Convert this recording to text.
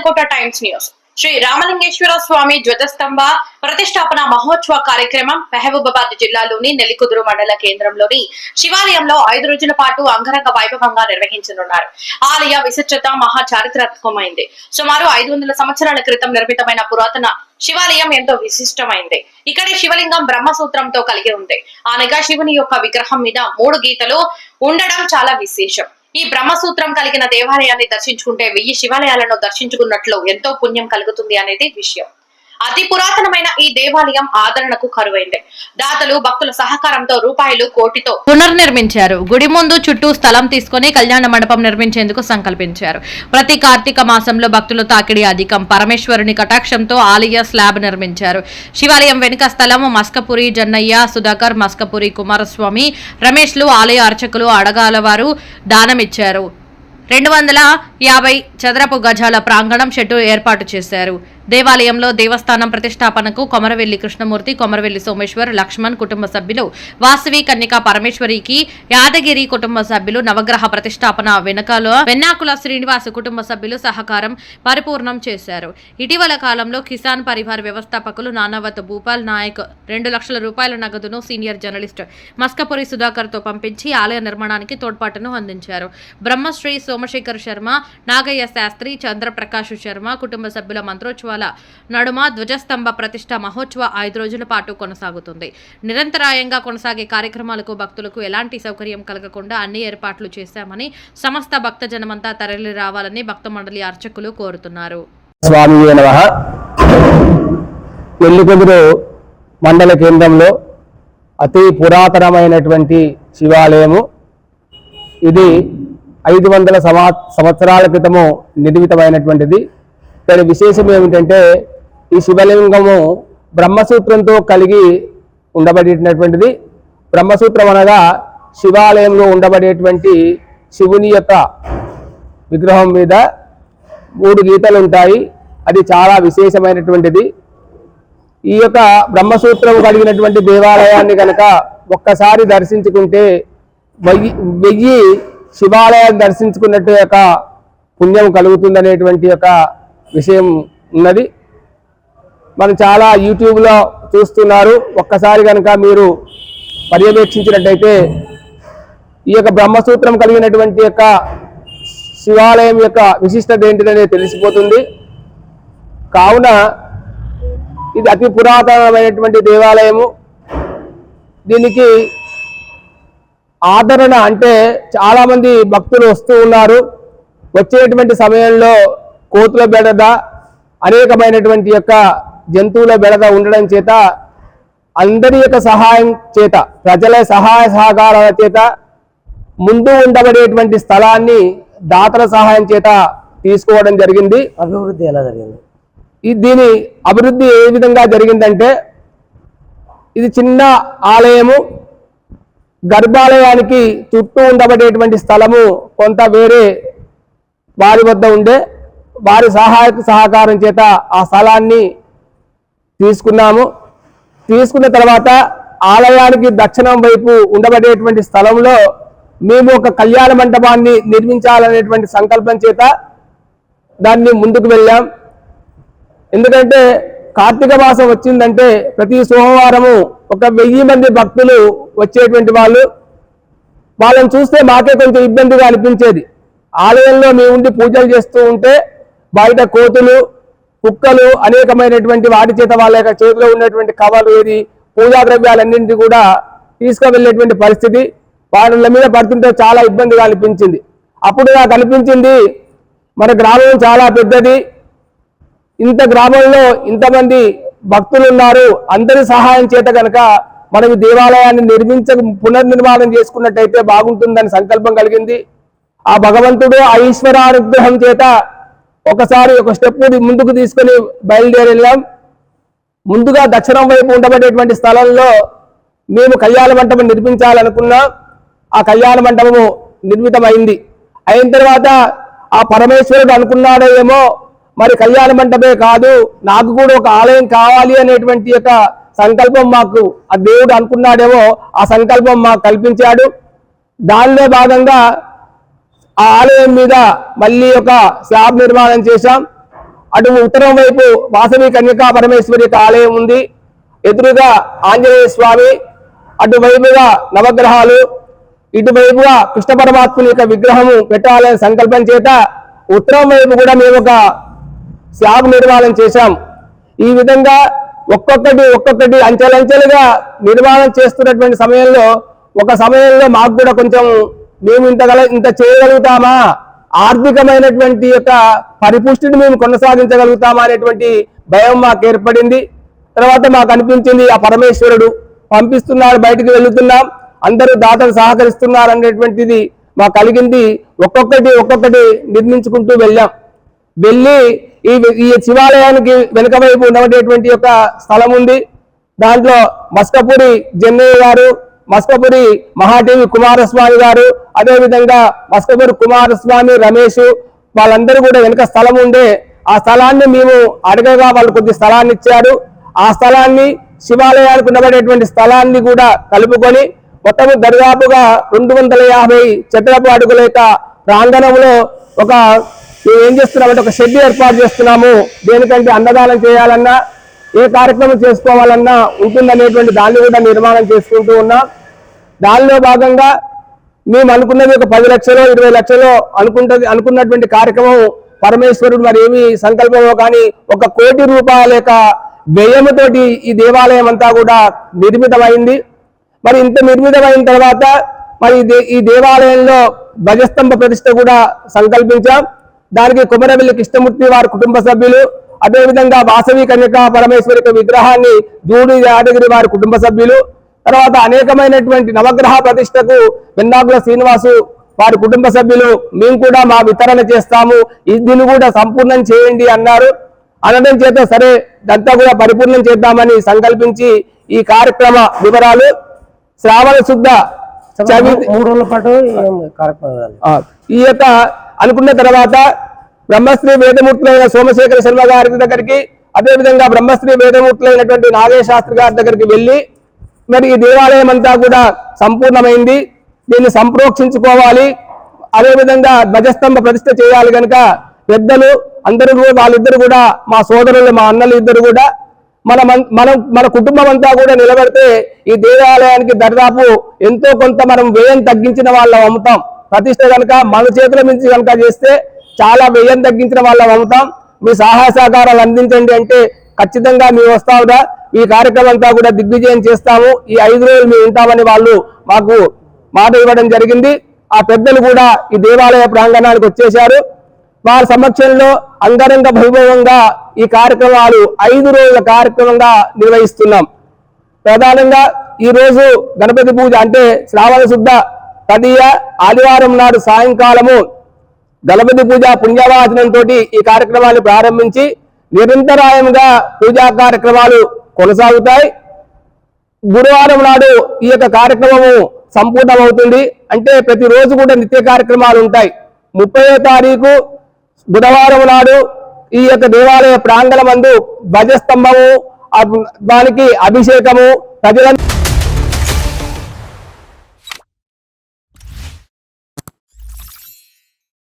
Mannakota Times News. Shri Ramalingeswara Swamy ధ్వజస్తంభ ప్రతిష్టాపన మహోత్సవ కార్యక్రమం మహబూబాబాద్ జిల్లాలోని నెల్లికుదురు మండల కేంద్రంలోని శివాలయంలో ఐదు రోజుల పాటు అంగరంగ వైభవంగా నిర్వహించనున్నారు. ఆలయ విశిష్టత మహా చారిత్రాత్మకమైంది. సుమారు ఐదు వందల సంవత్సరాల క్రితం నిర్మితమైన పురాతన శివాలయం ఎంతో విశిష్టమైంది. ఇక్కడ శివలింగం బ్రహ్మసూత్రంతో కలిగి ఉంది. అనగా శివుని యొక్క విగ్రహం మీద మూడు గీతలు ఉండడం చాలా విశేషం. ఈ బ్రహ్మసూత్రం కలిగిన దేవాలయాన్ని దర్శించుకుంటే వెయ్యి శివాలయాలను దర్శించుకున్నట్లు ఎంతో పుణ్యం కలుగుతుంది అనేది విషయం. అతి పురాతనమైన ఈ దేవాలయం ఆదరణకు కరువైంది. దాతలు భక్తుల సహకారంతో రూపాయలు కోటితో పునర్నిర్మించారు. గుడి ముందు చుట్టూ స్థలం తీసుకుని కళ్యాణ మండపం నిర్మించేందుకు సంకల్పించారు. ప్రతి కార్తీక మాసంలో భక్తులు తాకిడి అధికం. పరమేశ్వరుని కటాక్షంతో ఆలయ స్లాబ్ నిర్మించారు. శివాలయం వెనుక స్థలం మస్కపురి జన్నయ్య సుధాకర్ మస్కపురి కుమారస్వామి రమేష్లు ఆలయ అర్చకులు అడగాల వారు దానమిచ్చారు. రెండు వందల యాభై చదరపు గజాల ప్రాంగణం షెడ్డు ఏర్పాటు చేశారు. దేవాలయంలో దేవస్థానం ప్రతిష్టాపనకు కొమరవెల్లి కృష్ణమూర్తి కొమరవెల్లి సోమేశ్వర్ లక్ష్మణ్ కుటుంబ సభ్యులు వాసవి కన్యక పరమేశ్వరికి యాదగిరి కుటుంబ సభ్యులు నవగ్రహ ప్రతిష్టాపన వెనకాల వెన్నాకుల శ్రీనివాస కుటుంబ సభ్యులు సహకారం పరిపూర్ణం చేశారు. ఇటీవల కాలంలో కిసాన్ పరివార్ వ్యవస్థాపకులు నానావత్ భూపాల్ నాయక్ రెండు లక్షల రూపాయల నగదును సీనియర్ జర్నలిస్ట్ మస్కపురి సుధాకర్తో పంపించి ఆలయ నిర్మాణానికి తోడ్పాటును అందించారు. బ్రహ్మశ్రీ సోమశేఖర్ శర్మ నాగయ్య శాస్త్రి చంద్రప్రకాష్ శర్మ కుటుంబ సభ్యుల మంత్రోత్సవాల నడుమ ధ్వజస్తంభ ప్రతిష్ట మహోత్సవ ఐదు రోజుల పాటు కొనసాగుతుంది. నిరంతరాయంగా కొనసాగే కార్యక్రమాలకు భక్తులకు ఎలాంటి సౌకర్యం కలగకుండా అన్ని ఏర్పాట్లు చేశామని సమస్త భక్త జనమంతా తరలి రావాలని భక్త మండలి అర్చకులు కోరుతున్నారు. స్వామి మండల కేంద్రంలో అతి పురాతనమైనటువంటి శివాలయము. ఇది ఐదు వందల సంవత్సరాల క్రితము నిర్మితమైనటువంటిది. దాని విశేషం ఏమిటంటే ఈ శివలింగము బ్రహ్మసూత్రంతో కలిగి ఉండబడేటటువంటిది. బ్రహ్మసూత్రం అనగా శివాలయంలో ఉండబడేటువంటి శివుని యొక్క విగ్రహం మీద మూడు గీతలు ఉంటాయి. అది చాలా విశేషమైనటువంటిది. ఈ యొక్క బ్రహ్మసూత్రం కలిగినటువంటి దేవాలయాన్ని కనుక ఒక్కసారి దర్శించుకుంటే వెయ్యి వెయ్యి శివాలయాన్ని దర్శించుకున్నట్టు యొక్క పుణ్యం కలుగుతుందనేటువంటి యొక్క విషయం ఉన్నది. మనం చాలా యూట్యూబ్లో చూస్తున్నారు. ఒక్కసారి కనుక మీరు పర్యవేక్షించినట్టయితే ఈ యొక్క బ్రహ్మసూత్రం కలిగినటువంటి యొక్క శివాలయం యొక్క విశిష్టత ఏంటిదనేది తెలిసిపోతుంది. కావున ఇది అతి పురాతనమైనటువంటి దేవాలయము. దీనికి ఆదరణ అంటే చాలామంది భక్తులు వస్తూ ఉన్నారు. వచ్చేటువంటి సమయంలో కోతుల బెడద అనేకమైనటువంటి యొక్క జంతువుల బెడద ఉండడం చేత అందరి యొక్క సహాయం చేత ప్రజల సహాయ సహకారాల చేత ముందు ఉండబడేటువంటి స్థలాన్ని దాతల సహాయం చేత తీసుకోవడం జరిగింది. అభివృద్ధి ఎలా జరిగింది? ఈ దీని అభివృద్ధి ఏ విధంగా జరిగిందంటే ఇది చిన్న ఆలయము గర్భాలయానికి చుట్టూ ఉండబడేటువంటి స్థలము కొంత వేరే వారి వద్ద ఉండే వారి సహాయక సహకారం చేత ఆ స్థలాన్ని తీసుకున్నాము. తీసుకున్న తర్వాత ఆలయానికి దక్షిణం వైపు ఉండబడేటువంటి స్థలంలో మేము ఒక కళ్యాణ మండపాన్ని నిర్మించాలనేటువంటి సంకల్పం చేత దాన్ని ముందుకు వెళ్ళాం. ఎందుకంటే కార్తీక మాసం వచ్చిందంటే ప్రతి సోమవారము ఒక వెయ్యి మంది భక్తులు వచ్చేటువంటి వాళ్ళు. వాళ్ళని చూస్తే మాకే కొంచెం ఇబ్బందిగా అనిపించేది. ఆలయంలో మేము ఉండి పూజలు చేస్తూ ఉంటే బయట కోతులు కుక్కలు అనేకమైనటువంటి వాటి చేత వాళ్ళ యొక్క చేతిలో ఉన్నటువంటి కవలు ఏది పూజా ద్రవ్యాలన్నింటినీ కూడా తీసుకువెళ్ళేటువంటి పరిస్థితి వాళ్ళ మీద పడుతుంటే చాలా ఇబ్బందిగా అనిపించింది. అప్పుడు నాకు అనిపించింది మన గ్రామం చాలా పెద్దది. ఇంత గ్రామంలో ఇంతమంది భక్తులు ఉన్నారు అందరి సహాయం చేత కనుక మనం దేవాలయాన్ని నిర్మించ పునర్నిర్మాణం చేసుకున్నట్టయితే బాగుంటుందని సంకల్పం కలిగింది. ఆ భగవంతుడు ఆ ఈశ్వర అనుగ్రహం చేత ఒకసారి ఒక స్టెప్ ముందుకు తీసుకుని బయలుదేరి వెళ్ళాం. ముందుగా దక్షిణం వైపు ఉండబడేటువంటి స్థలంలో మేము కళ్యాణ మంటపం నిర్మించాలనుకున్నాం. ఆ కళ్యాణ మంటపము నిర్మితమైంది. అయిన తర్వాత ఆ పరమేశ్వరుడు అనుకున్నాడో ఏమో మరి కళ్యాణ మంటపే కాదు నాకు కూడా ఒక ఆలయం కావాలి అనేటువంటి యొక్క సంకల్పం మాకు ఆ దేవుడు అనుకున్నాడేమో ఆ సంకల్పం మాకు కల్పించాడు. దానిలో భాగంగా ఆ ఆలయం మీద మళ్ళీ ఒక స్లాబ్ నిర్మాణం చేశాం. అటు ఉత్తరం వైపు వాసవి కన్యకా పరమేశ్వరి యొక్క ఆలయం ఉంది. ఎదురుగా ఆంజనేయ స్వామి అటువైపుగా నవగ్రహాలు ఇటువైపుగా కృష్ణ పరమాత్ముని యొక్క విగ్రహము పెట్టాలనే సంకల్పం చేత ఉత్తరం వైపు కూడా మేము ఒక స్లాబ్ నిర్మాణం చేశాం. ఈ విధంగా ఒక్కొక్కటి ఒక్కొక్కటి అంచెలంచెలుగా నిర్మాణం చేస్తున్నటువంటి సమయంలో ఒక సమయంలో మాకు కూడా కొంచెం మేము ఇంతగల ఇంత చేయగలుగుతామా? ఆర్థికమైనటువంటి యొక్క పరిపుష్టిని మేము కొనసాగించగలుగుతామా అనేటువంటి భయం మాకు ఏర్పడింది. తర్వాత మాకు అనిపించింది ఆ పరమేశ్వరుడు పంపిస్తున్నాడు బయటికి వెళుతున్నాం అందరూ దాతలు సహకరిస్తున్నారు అనేటువంటిది మాకు కలిగింది. ఒక్కొక్కటి ఒక్కొక్కటి నిర్మించుకుంటూ వెళ్ళాం. వెళ్ళి ఈ ఈ శివాలయానికి వెనుక వైపు ఉన్నటువంటి యొక్క స్థలం ఉంది. దాంట్లో మస్కపూరి జన్నయ్య గారు మస్కపురి మహాదేవి కుమారస్వామి గారు అదేవిధంగా మస్కపురి కుమారస్వామి రమేష్ వాళ్ళందరూ కూడా వెనుక స్థలం ఉండే ఆ స్థలాన్ని మేము అడగగా వాళ్ళు కొద్ది స్థలాన్ని ఇచ్చారు. ఆ స్థలాన్ని శివాలయానికి ఉండబడేటువంటి స్థలాన్ని కూడా కలుపుకొని మొత్తం దరిదాపుగా రెండు వందల యాభై చదరపు అడుగుల యొక్క ప్రాంగణంలో ఒక ఏం చేస్తున్నామంటే ఒక షెడ్ ఏర్పాటు చేస్తున్నాము. దేనికంటే అన్నదానం చేయాలన్నా ఏ కార్యక్రమం చేసుకోవాలన్నా ఉంటుందనేటువంటి దాన్ని కూడా నిర్మాణం చేసుకుంటూ ఉన్నాం. దానిలో భాగంగా మేము అనుకున్నది ఒక పది లక్షలో ఇరవై లక్షలో అనుకుంటది అనుకున్నటువంటి కార్యక్రమం పరమేశ్వరుడు మరి ఏమి సంకల్పమో కానీ ఒక కోటి రూపాయల యొక్క వ్యయముతోటి ఈ దేవాలయం అంతా కూడా నిర్మితమైంది. మరి ఇంత నిర్మితమైన తర్వాత మరి ఈ ఈ దేవాలయంలో ధ్వజస్తంభ ప్రతిష్ట కూడా సంకల్పించాం. దానికి కుమరవెల్లి కృష్ణమూర్తి వారి కుటుంబ సభ్యులు అదేవిధంగా వాసవి కన్యక పరమేశ్వరి యొక్క విగ్రహాన్ని జూడి యాదగిరి వారి కుటుంబ సభ్యులు తర్వాత అనేకమైనటువంటి నవగ్రహ ప్రతిష్టకు వెన్నాకుల శ్రీనివాసు వారి కుటుంబ సభ్యులు మేము కూడా మా వితరణ చేస్తాము. దీన్ని కూడా సంపూర్ణం చేయండి అన్నారు. అనడం చేత సరే ఇదంతా కూడా పరిపూర్ణం చేద్దామని సంకల్పించి ఈ కార్యక్రమ వివరాలు శ్రావణ శుద్ధ మూడు రోజుల పాటు ఈ యొక్క అనుకున్న తర్వాత బ్రహ్మశ్రీ వేదమూర్తులైన సోమశేఖర శర్మ గారి దగ్గరికి అదేవిధంగా బ్రహ్మశ్రీ వేదమూర్తులైనటువంటి నాగేశ్ శాస్త్రి గారి దగ్గరికి వెళ్ళి మరి ఈ దేవాలయం అంతా కూడా సంపూర్ణమైంది. దీన్ని సంప్రోక్షించుకోవాలి. అదేవిధంగా ధ్వజస్తంభ ప్రతిష్ఠ చేయాలి కనుక పెద్దలు అందరూ కూడా వాళ్ళిద్దరు కూడా మా సోదరులు మా అన్నలు ఇద్దరు కూడా మన మనం మన కుటుంబం అంతా కూడా నిలబెడితే ఈ దేవాలయానికి దరిదాపు ఎంతో కొంత మనం వ్యయం తగ్గించిన వాళ్ళం అమ్ముతాం ప్రతిష్ట కనుక మన చేతుల నుంచి కనుక చేస్తే చాలా వ్యయం తగ్గించిన వాళ్ళం అమ్ముతాం మీ సహాయ సహకారాలు అందించండి అంటే ఖచ్చితంగా మేము వస్తావుగా ఈ కార్యక్రమం అంతా కూడా దిగ్విజయం చేస్తాము. ఈ ఐదు రోజులు మేము ఉంటామని వాళ్ళు మాకు మాట ఇవ్వడం జరిగింది. ఆ పెద్దలు కూడా ఈ దేవాలయ ప్రాంగణానికి వచ్చేశారు. వారి సమక్షంలో అంగరంగ వైభవంగా ఈ కార్యక్రమాలు ఐదు రోజుల కార్యక్రమంగా నిర్వహిస్తున్నాం. ప్రధానంగా ఈ రోజు గణపతి పూజ అంటే శ్రావణ శుద్ధ తదియ ఆదివారం నాడు సాయంకాలము గణపతి పూజ పుణ్యవాచనంతో ఈ కార్యక్రమాన్ని ప్రారంభించి నిరంతరాయంగా పూజా కార్యక్రమాలు కొనసాగుతాయి. గురువారం నాడు ఈ యొక్క కార్యక్రమము సంపూర్ణమవుతుంది. అంటే ప్రతిరోజు కూడా నిత్య కార్యక్రమాలు ఉంటాయి. ముప్పయో తారీఖు బుధవారం నాడు ఈ యొక్క దేవాలయ ప్రాంగణమందు ధ్వజస్తంభము దానికి అభిషేకము ప్రజలందరూ